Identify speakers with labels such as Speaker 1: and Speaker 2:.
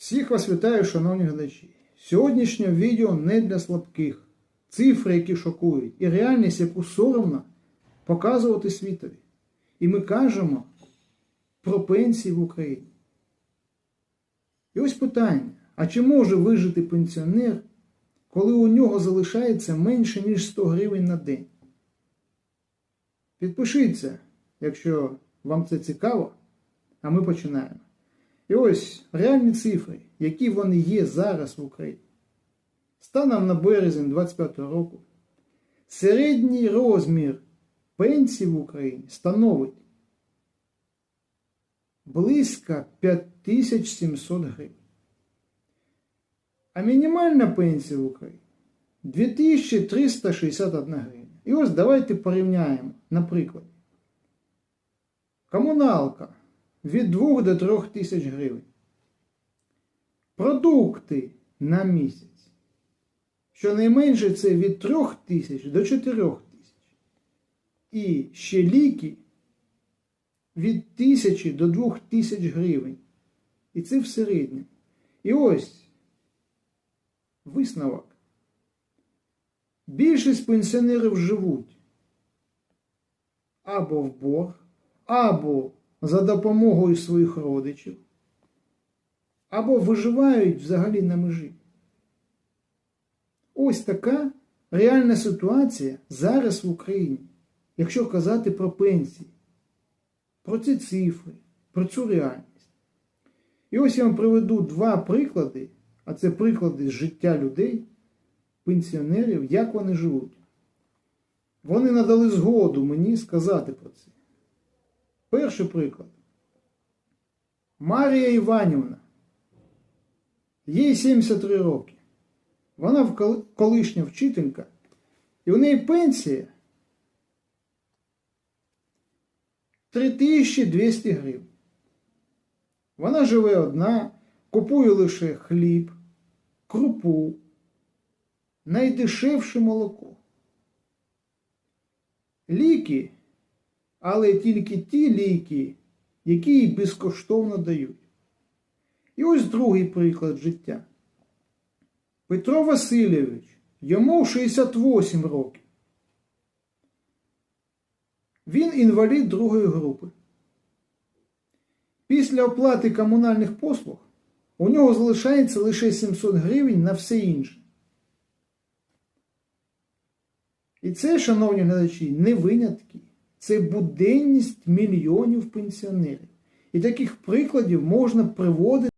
Speaker 1: Всіх вас вітаю, шановні глядачі. Сьогоднішнє відео не для слабких. Цифри, які шокують, і реальність, яку соромно показувати світові. І ми кажемо про пенсії в Україні. І ось питання: а чи може вижити пенсіонер, коли у нього залишається менше, ніж 100 гривень на день? Підпишіться, якщо вам це цікаво, а ми починаємо. І ось реальні цифри, які вони є зараз в Україні. Станом на березень 2025 року середній розмір пенсії в Україні становить близько 5700 гривень. А мінімальна пенсія в Україні 2361 гривня. І ось давайте порівняємо, наприклад, комуналка від 2 до 3 тисяч гривень. Продукти на місяць. Щонайменше це від 3 тисяч до 4 тисяч. І ще ліки від 1000 до 2 тисяч гривень. І це в середньому. І ось висновок. Більшість пенсіонерів живуть або в борг, або за допомогою своїх родичів, або виживають взагалі на межі. Ось така реальна ситуація зараз в Україні, якщо казати про пенсії, про ці цифри, про цю реальність. І ось я вам приведу два приклади, а це приклади з життя людей, пенсіонерів, як вони живуть. Вони надали згоду мені сказати про це. Перший приклад. Марія Іванівна. Їй 73 роки. Вона колишня вчителька, і у неї пенсія 3200 гривень. Вона живе одна, купує лише хліб, крупу, найдешевше молоко. Ліки але тільки ті ліки, які їй безкоштовно дають. І ось другий приклад життя. Петро Васильович, йому 68 років. Він інвалід другої групи. Після оплати комунальних послуг у нього залишається лише 700 гривень на все інше. І це, шановні глядачі, не винятки. Це буденність мільйонів пенсіонерів. І таких прикладів можна приводити.